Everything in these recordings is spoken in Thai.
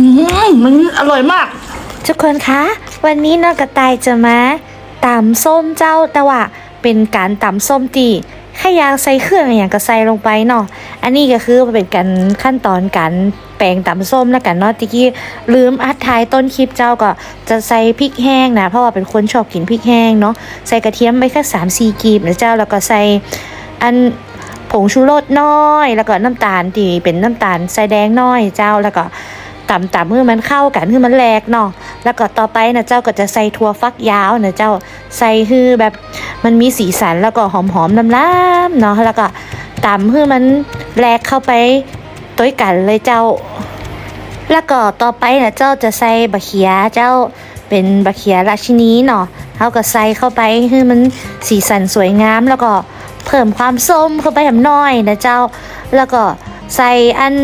อืมมันอร่อยมาก ทุกคนคะ วันนี้นอกระต่ายจะมาตำส้มเจ้าแต่ว่าเป็นการตำส้มตีแค่ยากใส่เครื่องอย่างก็ใส่ลงไปเนาะ อันนี้ก็คือเป็นการขั้นตอนการแปลงตำส้มแล้วกันเนาะตะกี้ลืมอัดท้ายต้นคลิปเจ้าก็จะใส่พริกแห้งนะเพราะว่าเป็นคนชอบกินพริกแห้งเนาะใส่กระเทียมไปแค่สามสี่กีบนะเจ้าแล้วก็ใส่อันผงชูรสน้อย แล้วก็น้ำตาลที่เป็นน้ำตาลใส่แดงน้อยเจ้าแล้วก็ ตำตำเพื่อมันเข้ากันคือมันแหลกเนาะแล้วก็ต่อไปนะเจ้าก็จะใส่ถั่วฟักยาวนะเจ้าใส่คือแบบมันมีสีสันแล้วก็หอมหอมๆน้ำล้ำเนาะแล้วก็ตำเพื่อมันแหลกเข้าไปต้วยกันเลยเจ้า แล้วก็ต่อไปนะเจ้าจะใส่บะเขียเจ้าเป็นบะเขียราชินีเนาะเขาก็ใส่เข้าไปให้มันสีสันสวยงามแล้วก็เพิ่มความส้มเข้าไปทำน้อยนะเจ้า แล้วก็ใส่อัน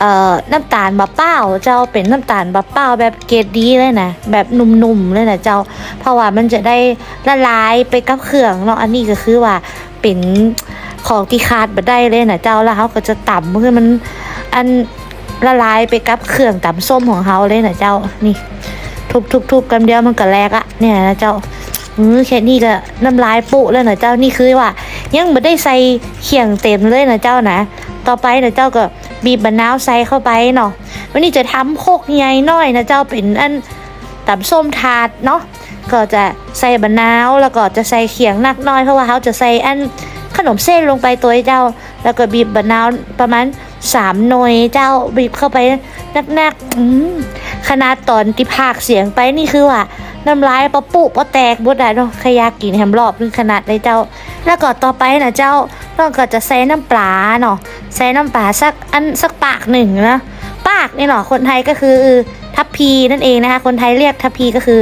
เอ่อน้ำตาลบะเป้าเจ้าเป็นน้ำตาลบะเป้าแบบเกรดดีเลยนะแบบนุ่มๆเลยนะเจ้า เพราะว่ามันจะได้ละลายไปกับเครื่องเนาะอันนี้ก็คือว่าเป็นของที่ขาดบ่ได้เลยนะเจ้าแล้วเขาก็จะต่ำเพื่อมันอันละลายไปกับเครื่องต่ำส้มของเขาเลยนะเจ้านี่ทุบทุบทุบกันเดียวมันก็แลกอะเนี่ยนะเจ้าอือแค่นี้ก็น้ำลายปุแล้วนะเจ้านี่คือว่า ยังไม่ได้ใส่เขียงเต็มเลยนะเจ้านะ ต่อไปนะเจ้าก็บีบมะนาวใส่เข้าไปเนาะวันนี้จะทำโคกใหญ่น้อยนะเจ้าเป็นอันตำส้มถาดเนาะก็จะใส่มะนาวแล้วก็จะใส่เขียงนักน้อยเพราะว่าเขาจะใส่อันขนมเส้นลงไปตัวเจ้า แล้วก็บีบมะนาวประมาณสามหน่วยเจ้าบีบเข้าไปนักๆขนาดตอนที่พากเสียงไปนี่คือว่าน้ำลายปะปุปะแตกบดได้เนาะขยากกินแฮมรอบนึงขนาดเลยเจ้า แล้วก็ต่อไปนะเจ้า เราก็จะใส่น้ำปลาเนาะใส่น้ำปลาสักอันสักปากหนึ่งนะปากนี่เนาะคนไทยก็คือทัพพีนั่นเองนะคะ คนไทยเรียกทัพพีก็คือ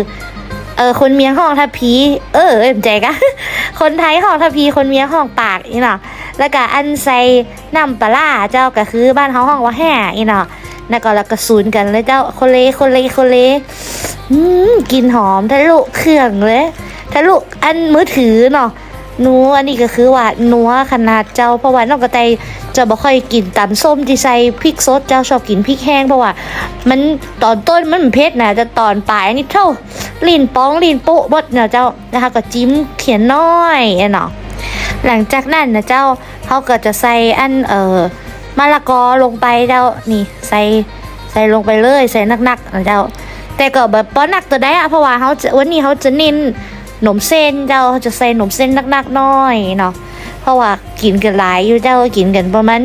เออคนเมียงห้องทัพพี เออเอ็มใจกะคนไทยห้องทัพพีคนเมียงห้องปากนี่เนาะแล้วก็อันใส่น้ำปลาเจ้าก็คือบ้านเขาห้องว่าแห่นี่เนาะแล้วก็แล้วก็ซูนกันเลยเจ้าโคเลโคเลโคเลอืมกินหอมทะลุเครื่องเลยทะลุอันมือถือเนาะ นัวอันนี้ก็คือว่านัวขนาดเจ้าเพราะว่าน้องกระไตจะบ่ค่อยกินตำส้มที่ใส่พริกสดเจ้าชอบกินพริกแห้งเพราะว่า มันตอนต้นมันเผ็ดนะจะตอนปลายนี่เท่าลิ้นป้องลิ้นโป๊ะบดเนาะเจ้านะคะก็จิ้มเขียนน้อยเนาะหลังจากนั้นนะเจ้าเขาก็จะใส่อันเอ่อมะละกอลงไปเจ้านี่ใส่ใส่ลงไปเลยใส่นักๆนะเจ้าแต่ก็แบบป้อนักตัวได้อะเพราะว่าเขาจะวันนี้เขาจะเน้น นมเส้นเจ้าจะใส่หนมเส้นนักๆน้อยเนาะเพราะว่ากินกันหลายอยู่เจ้ากินกันประมาณ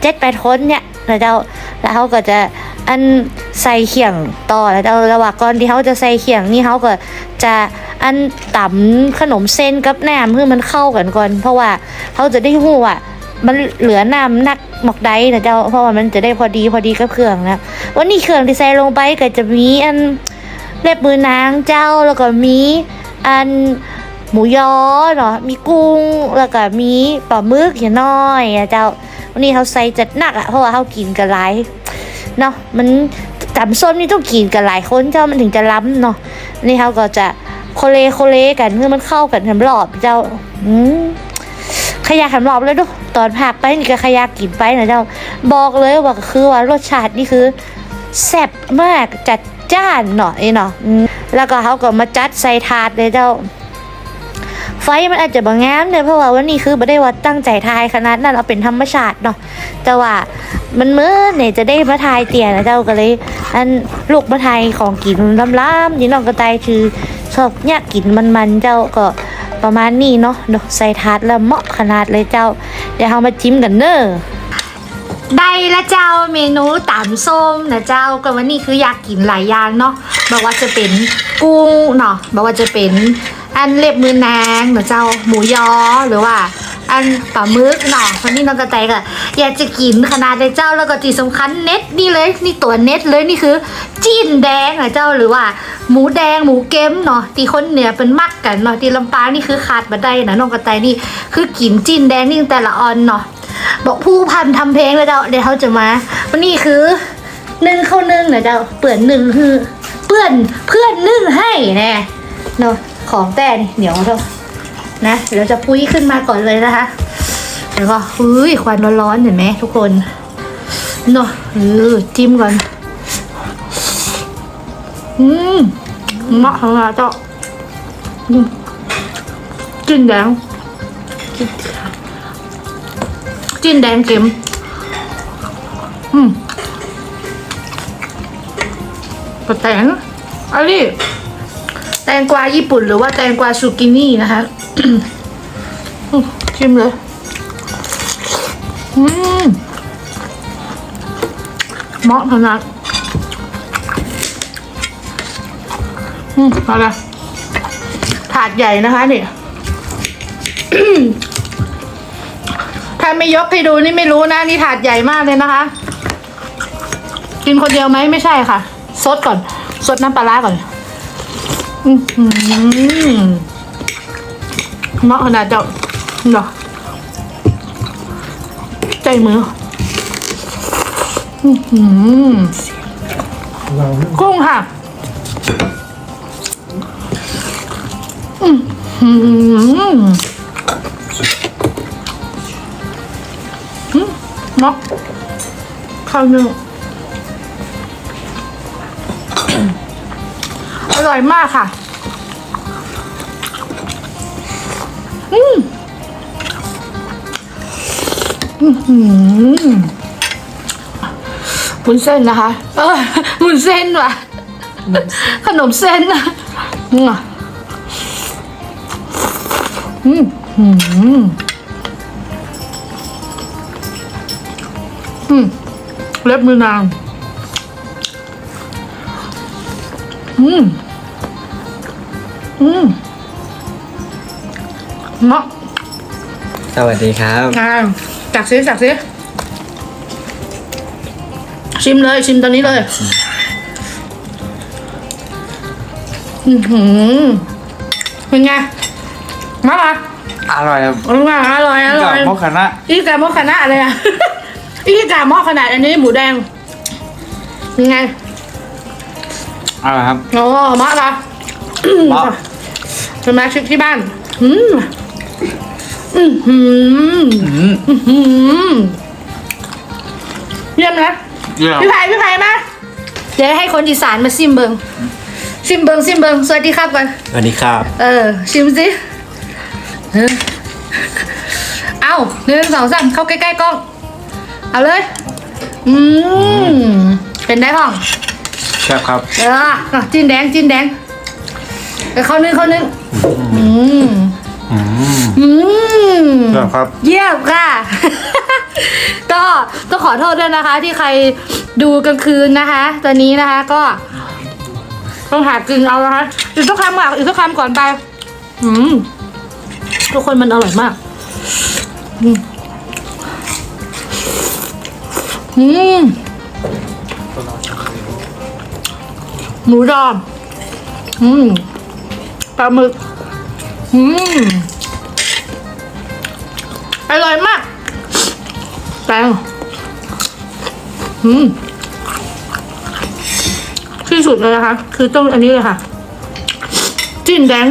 เจ็ดแปดคนเนี่ยนะเจ้าแล้วเขาก็จะอันใส่เขียงต่อแล้วเจ้าระหว่างก่อนที่เขาจะใส่เขียงนี่เขาก็จะอันตำขนมเส้นกับแหนมเพื่อมันเข้ากันก่อน เพราะว่าเขาจะได้หูว่ามันเหลือน้ำนักหมอกได้นะเจ้าเพราะว่ามันจะได้พอดีพอดีกับเครื่องนะวันนี้เครื่องที่ใส่ลงไปก็จะมีอันเล็บมือนางเจ้าแล้วก็มี อันหมูยอเนาะมีกุ้งแล้วก็มีปลาหมึกอย่างน้อยอะเจ้าวันนี้เขาใส่จัดหนักอะเพราะว่าเขากินกันหลายเนาะมันตำส้มนี่ต้องกินกันหลายคนเจ้ามันถึงจะล้ำเนาะนี่เขาก็จะโคเลโคเลกันเพื่อมันเข้ากันทำรอบเจ้าอืมขยะทำรอบเลยดูตอนผักไปนี่ก็ขยะกินไปนะเจ้าบอกเลยว่าคือว่ารสชาตินี่คือแซ่บมากจัด จานเนาะไอ้เนาะแล้วก็เขาก็มาจัดใส่ถาดเลยเจ้า ไฟมันอาจจะบางแงามเนี่ยเพราะว่าวันนี้คือไม่ได้ว่าตั้งใจทายขนาดนั้นเอาเป็นธรรมชาติเนาะแต่ว่ามันเมื่อเนี่ยจะได้มาทายเตี่ยนะเจ้าก็เลย อันลูกมาทายของกินล้ำๆยี่น้องกระต่ายคือชอบเนี่ยกินมันๆเจ้าก็ประมาณนี้เนาะเนาะใส่ถาดแล้วเหมาะขนาดเลยเจ้า เดี๋ยวเรามาจิ้มกันเนอะ ได้ละเจ้าเมนูตำส้มนะเจ้าก็วันนี้คืออยากกินหลายอย่างเนาะบอกว่าจะเป็นกุ้งเนาะบอกว่าจะเป็นอันเล็บมือนางนะเจ้าหมูยอหรือว่า อันปลาหมึกเนาะวันนี้น้องกระแตก็อยากจะกินขนาดเลยเจ้าแล้วก็ที่สำคัญเน็ตนี่เลยนี่ตัวเน็ตเลยนี่คือจีนแดงนะเจ้าหรือว่าหมูแดงหมูเก้มเนาะที่คนเหนือเป็นมักกันเนาะที่ลำปางนี่คือขาดมาได้นะน้องกระแตนี่คือกินจีนแดงนี่แต่ละออนเนาะ บอกผู้พันทำเพลงแล้วเจ้าเดี๋ยวเขาจะมาวันนี้คือหนึ่งเข้าวนึ่งนะเจ้าเปื่อนนึ่งคือเปื่อนเพื่อนนึ่งให้แน่เนาะของแต่นี่เหนียวเท่านะเดี๋ยวจะพุ้ยขึ้นมาก่อนเลยนะคะแล้วก็เฮ้ยควันร้อนๆเห็นไหมทุกคนเนาะเออจิ้มก่อนอืมมะขนาเจ้าอืมจิ้นแดง จิ้นแดงเค็ม อืมกระแตงอันนี้แตงกวาญี่ปุ่นหรือว่าแตงกวาซูกินี่นะคะชิมเลย อืมเหมาะขนาดอืมเอาละถาดใหญ่นะคะเนี่ย ถ้าไม่ยกให้ดูนี่ไม่รู้นะนี่ถาดใหญ่มากเลยนะคะ กินคนเดียวไหมไม่ใช่ค่ะ ซดก่อน ซดน้ำปลาร้าก่อนอือหือเหมาะขนาดเจ้าเนาะใจมืออือกุ้งค่ะอือ เนาะข้าวนึ่งอร่อยมากค่ะ อืมอือหือวุ้นเส้นนะคะ เออวุ้นเส้นว่ะ ขนมเส้นนะอืมอืม อืมอืมเล็บมือนาง อืม อืมเนาะสวัสดีครับ อ่าจักซิจักซิชิมเลยชิมตอนนี้เลย อือหือเป็นไงมาละอร่อยครับอร่อยอร่อยอร่อยกับมอคณะอีกาหม้อขนาดอะไรอะ อีกาหม้อขนาดอันนี้หมูแดงยังไงอร่อยครับโอ้มาละมาสมาชิกที่บ้านอืมอืมอืมอืมอืมเยี่ยมนะเยี่ยมพี่ไผ่พี่ไผ่มาเดี๋ยวให้คนอีสานมาซิมเบิงซิมเบิงซิมเบิงสวัสดีครับก่อนสวัสดีครับ เออ ชิมสิเออเอาหนึ่งสองสามเข้าใกล้ๆกล้อง เอาเลย อืมเป็นได้ห้องแซ่บครับ เอออะจิ้นแดงจิ้นแดงเออเข้านึงเข้านึงอืมอืมอืม แซ่บครับ เยี่ยมค่ะ ก็ต้องขอโทษด้วยนะคะ ที่ใครดูกลางคืนนะคะ ตอนนี้นะคะก็ ต้องหากินเอานะคะอีกสักคำอะอีกสักคำก่อนไป อืม ทุกคนมันอร่อยมากอืม อืมหมูดอมอืมปลาหมึก อืมอร่อยมากแตงอืมที่สุดเลยนะคะ คือต้องอันนี้เลยค่ะ จิ้นแดง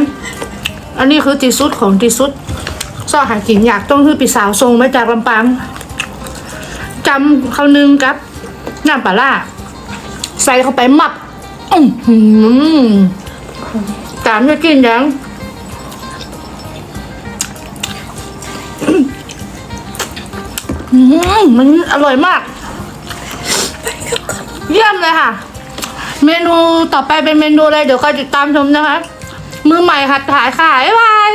อันนี้คือตีสุดของตีสุดซอหากินอยากต้องคือปีสาวทรงมาจากลำปาง จำเขาวนึงกับน้ำปลาล่าใส่เข้าไปหมักอือหือตามด้วยกินแดงอืมมันอร่อยมาก เยี่ยมเลยค่ะ เมนูต่อไปเป็นเมนูอะไร เดี๋ยวคอยติดตามชมนะคะ มือใหม่หัดถ่ายขายบาย